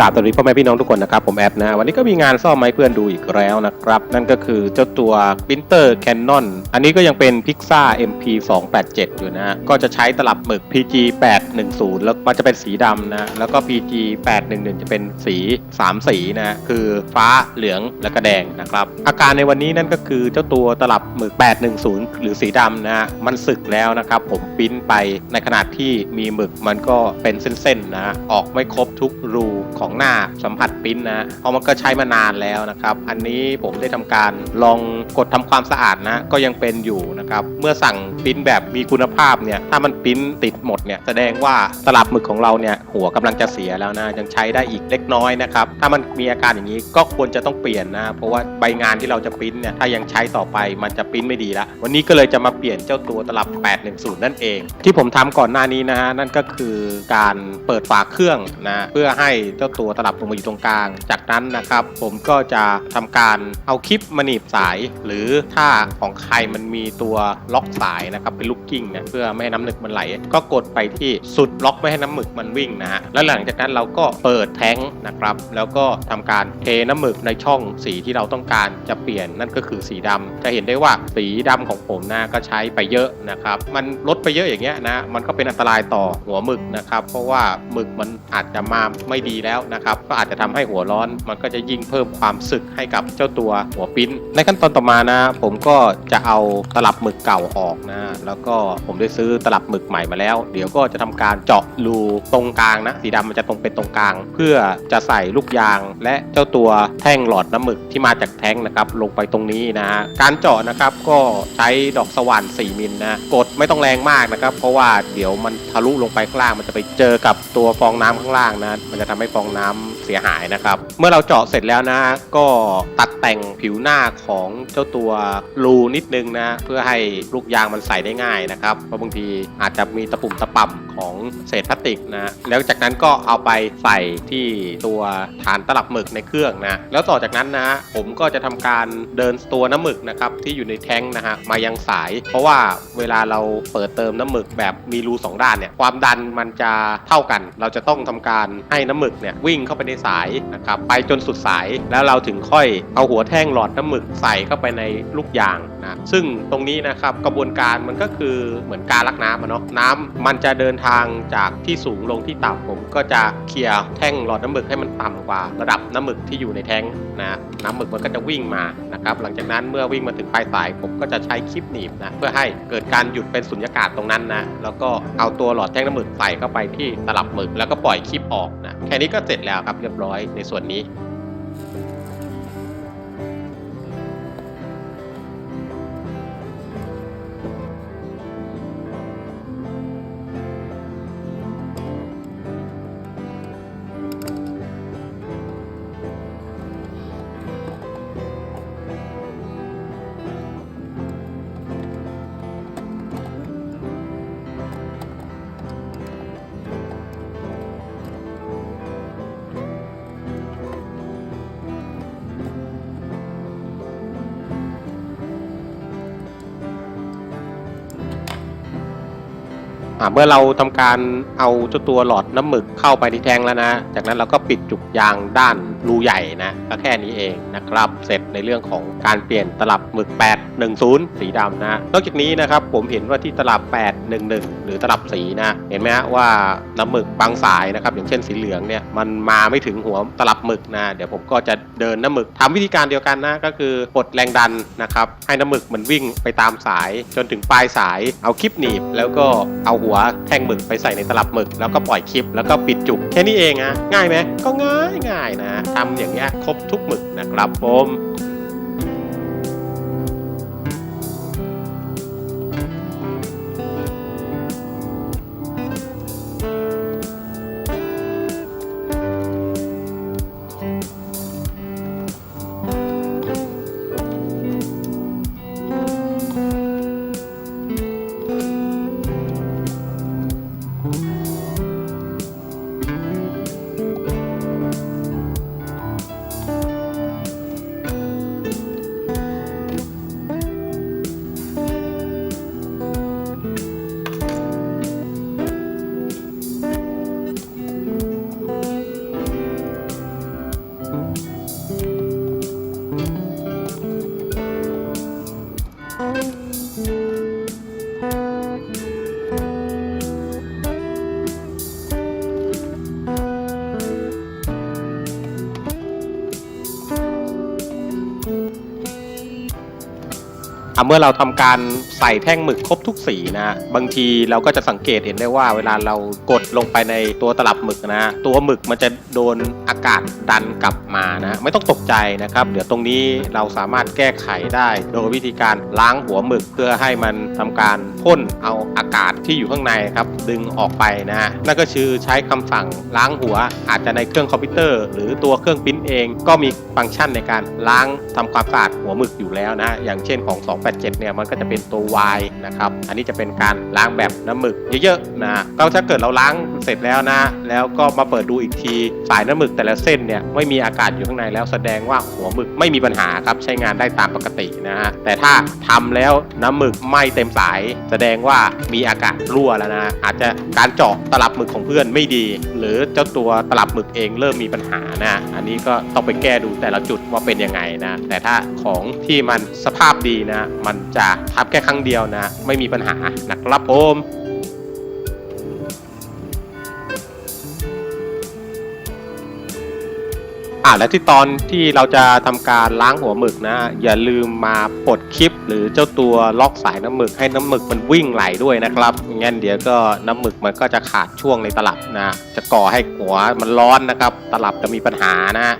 กราบสวัสดีพ่อแม่พี่น้องทุกคนนะครับ ผมแอปนะวันนี้ก็มีงานซ่อมไม้เพื่อนดูอีกแล้วนะครับ นั่นก็คือเจ้าตัวปรินเตอร์ Canon อันนี้ก็ยังเป็น p i x a MP 287อยู่นะก็จะใช้ตลับหมึก PG 810แล้วมันจะเป็นสีดำนะแล้วก็ PG 811 จะเป็นสี 3 สีนะคือฟ้าเหลืองและก็แดงนะครับ อาการในวันนี้นั่นก็คือเจ้าตัวตลับหมึก 810 หรือสีดำนะมันสึกแล้วนะครับ ผมปริ้นไปในขนาดที่มีหมึกมันก็เป็นเส้นๆนะออกไม่ครบทุกรูของหน้าสัมผัสปิ้นนะเพราะมันก็ใช้มานานแล้วนะครับ อันนี้ผมได้ทำการลองกดทำความสะอาดนะ ก็ยังเป็นอยู่นะครับ เมื่อสั่งปิ้นแบบมีคุณภาพเนี่ย ถ้ามันปิ้นติดหมดเนี่ยแสดงว่าตลับหมึกของเราเนี่ยหัวกำลังจะเสียแล้วนะ ยังใช้ได้อีกเล็กน้อยนะครับ ถ้ามันมีอาการอย่างนี้ก็ควรจะต้องเปลี่ยนนะ เพราะว่าใบงานที่เราจะปิ้นเนี่ย ถ้ายังใช้ต่อไปมันจะปิ้นไม่ดีละ วันนี้ก็เลยจะมาเปลี่ยนเจ้าตัวตลับ 810 นั่นเอง ที่ผมทำก่อนหน้านี้นะฮะ นั่นก็คือการเปิดฝาเครื่องนะ เพื่อให้เจ้าตัวตลับลงมาอยู่ตรงกลาง จากนั้นนะครับ ผมก็จะทำการเอาคลิปมาหนีบสาย หรือถ้าของใครมันมีตัวล็อกสายนะครับเป็นลูกกิ้งเนี่ยเพื่อไม่ให้น้ำหนึกมันไหล ก็กดไปที่สุดล็อกไม่ให้น้ำหมึกมันวิ่งนะฮะแล้วหลังจากนั้นเราก็เปิดแท้งนะครับ แล้วก็ทำการเทน้ำหมึกในช่องสีที่เราต้องการจะเปลี่ยนนั่นก็คือสีดำจะเห็นได้ว่าสีดำของผมนะก็ใช้ไปเยอะนะครับ มันลดไปเยอะอย่างเงี้ยนะมันก็เป็นอันตรายต่อหัวหมึกนะครับ เพราะว่าหมึกมันอาจจะมาไม่ดีแล้วนะครับก็อาจจะทำให้หัวร้อน มันก็จะยิ่งเพิ่มความสึกให้กับเจ้าตัวหัวปิ้น ในขั้นตอนต่อมานะ ผมก็จะเอาตลับหมึกเก่าออกนะแล้วก็ผมได้ซื้อตลับหมึกใหม่มาแล้ว เดี๋ยวก็จะทำการเจาะรูตรงกลางนะสีดำมันจะตรงเป็นตรงกลาง เพื่อจะใส่ลูกยาง และเจ้าตัวแท่งหลอดน้ำหมึกที่มาจากแท้งนะครับลงไปตรงนี้นะฮะการเจาะนะครับก็ใช้ดอกสว่าน4มิลนะกดไม่ต้องแรงมากนะครับ เพราะว่าเดี๋ยวมันทะลุลงไปข้างล่างมันจะไปเจอกับตัวฟองน้ำข้างล่างนะมันจะทำให้ฟองน้ำ เสียหายนะครับ เมื่อเราเจาะเสร็จแล้วนะ ก็ตัดแต่งผิวหน้าของเจ้าตัวรูนิดนึงนะ เพื่อให้ลูกยางมันใส่ได้ง่ายนะครับเพราะบางทีอาจจะมีตะปุ่มตะป่ำของเศษพลาสติกนะแล้วจากนั้นก็เอาไปใส่ที่ตัวฐานตลับหมึกในเครื่องนะแล้วต่อจากนั้นนะฮะผมก็จะทำการเดินตัวน้ำหมึกนะครับที่อยู่ในแท้งนะฮะมายังสาย เพราะว่าเวลาเราเปิดเติมน้ำหมึกแบบมีรูสองด้านเนี่ยความดันมันจะเท่ากัน เราจะต้องทำการให้น้ำหมึกเนี่ยวิ่งเข้าไปในสายนะครับไปจนสุดสายแล้วเราถึงค่อยเอาหัวแท่งหลอดน้ำหมึกใส่เข้าไปในลูกยางนะซึ่งตรงนี้นะครับกระบวนการมันก็คือเหมือนการลักน้ำเนาะน้ำมันจะเดินทางจากที่สูงลงที่ต่ำผมก็จะเคลียร์แท่งหลอดน้ำหมึกให้มันต่ำกว่า ระดับน้ำหมึกที่อยู่ในแท้งนะน้ำหมึกมันก็จะวิ่งมานะครับหลังจากนั้นเมื่อวิ่งมาถึงปลายสาย ผมก็จะใช้คลิปหนีบนะเพื่อให้เกิดการหยุดเป็นสุญญากาศตรงนั้นนะแล้วก็เอาตัวหลอดแท่งน้ำหมึกใส่เข้าไปที่ตลับหมึกแล้วก็ปล่อยคลิปออกนะแค่นี้ก็เสร็จแล้วครับเรียบร้อยในส่วนนี้ อ่าเมื่อเราทำการเอาเจ้าตัวหลอดน้ำหมึกเข้าไปที่แทงแล้วนะ จากนั้นเราก็ปิดจุกยางด้านรูใหญ่นะก็แค่นี้เองนะครับ เสร็จในเรื่องของการเปลี่ยนตลับหมึก 810 สีดำนะนอกจากนี้นะครับผมเห็นว่าที่ตลับ 811 หรือตลับสีนะเห็นไหมฮะว่าน้ำหมึกบางสายนะครับอย่างเช่นสีเหลืองเนี่ยมันมาไม่ถึงหัวตลับหมึกนะเดี๋ยวผมก็จะเดินน้ำหมึกทำวิธีการเดียวกันนะก็คือกดแรงดันนะครับให้น้ำหมึกมันวิ่งไปตามสายจนถึงปลายสายเอาคลิปหนีบแล้วก็เอาหัวแทงหมึกไปใส่ในตลับหมึก แล้วก็ปล่อยคลิปแล้วก็ปิดจุกแค่นี้เองอะง่ายไหมก็ง่ายง่ายนะทำอย่างเงี้ยครบทุกหมึกนะครับผม เมื่อเราทำการใส่แท่งหมึกครบทุกสีนะ บางทีเราก็จะสังเกตเห็นได้ว่าเวลาเรากดลงไปในตัวตลับหมึกนะ ตัวหมึกมันจะโดนอากาศดันกลับมานะ ไม่ต้องตกใจนะครับ เดี๋ยวตรงนี้เราสามารถแก้ไขได้ โดยวิธีการล้างหัวหมึกเพื่อให้มันทำการพ่นเอาอากาศที่อยู่ข้างในครับดึงออกไปนะฮะนั่นก็คือใช้คำสั่งล้างหัวอาจจะในเครื่องคอมพิวเตอร์ หรือตัวเครื่องปริ้นเองก็มีฟังก์ชันในการล้างทำความสะอาดหัวหมึกอยู่แล้วนะอย่างเช่นของ 287 เนี่ยมันก็จะเป็นตัว Y นะครับอันนี้จะเป็นการล้างแบบน้ำหมึกเยอะๆนะก็ถ้าเกิดเราล้างเสร็จแล้วนะ แล้วก็มาเปิดดูอีกที สายน้ำหมึกแต่ละเส้นเนี่ยไม่มีอากาศอยู่ข้างในแล้วแสดงว่าหัวหมึกไม่มีปัญหาครับใช้งานได้ตามปกตินะฮะแต่ถ้าทำแล้วน้ำหมึกไม่เต็มสาย แสดงว่ามีอากาศรั่วแล้วนะอาจจะการเจาะตลับหมึกของเพื่อนไม่ดี หรือเจ้าตัวตลับหมึกเองเริ่มมีปัญหานะอันนี้ก็ต้องไปแก้ดูแต่ละจุดว่าเป็นยังไงนะแต่ถ้าของที่มันสภาพดีนะ มันจะทับแค่ครั้งเดียวนะ ไม่มีปัญหานะครับผม อ่าและที่ตอนที่เราจะทำการล้างหัวหมึกนะ อย่าลืมมาปลดคลิป หรือเจ้าตัวล็อกสายน้ำหมึกให้น้ำหมึกมันวิ่งไหลด้วยนะครับงั้นเดี๋ยวก็น้ำหมึกมันก็จะขาดช่วงในตลับนะ จะก่อให้หัวมันร้อนนะครับ ตลับจะมีปัญหานะฮะ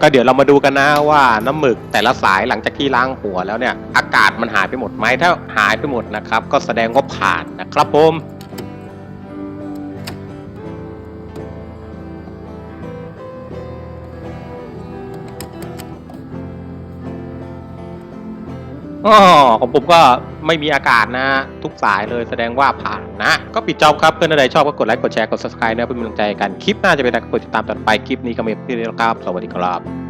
ก็เดี๋ยวเรามาดูกันนะว่าน้ำหมึกแต่ละสายหลังจากที่ล้างหัวแล้วเนี่ยอากาศมันหายไปหมดไหมถ้าหายไปหมดนะครับ ก็แสดงว่าผ่านนะครับผม อ๋อของผมก็ไม่มีอากาศนะ ทุกสายเลยแสดงว่าผ่านนะ ก็ปิดจอบครับ เพื่อนใดชอบก็กดไลค์กดแชร์กด subscribe นะเพื่อเป็นกำลังใจกัน คลิปหน้าจะเป็นอะไรก็กดติดตามต่อไปคลิปนี้ก็มีเพียงเท่านี้ครับ สวัสดีครับ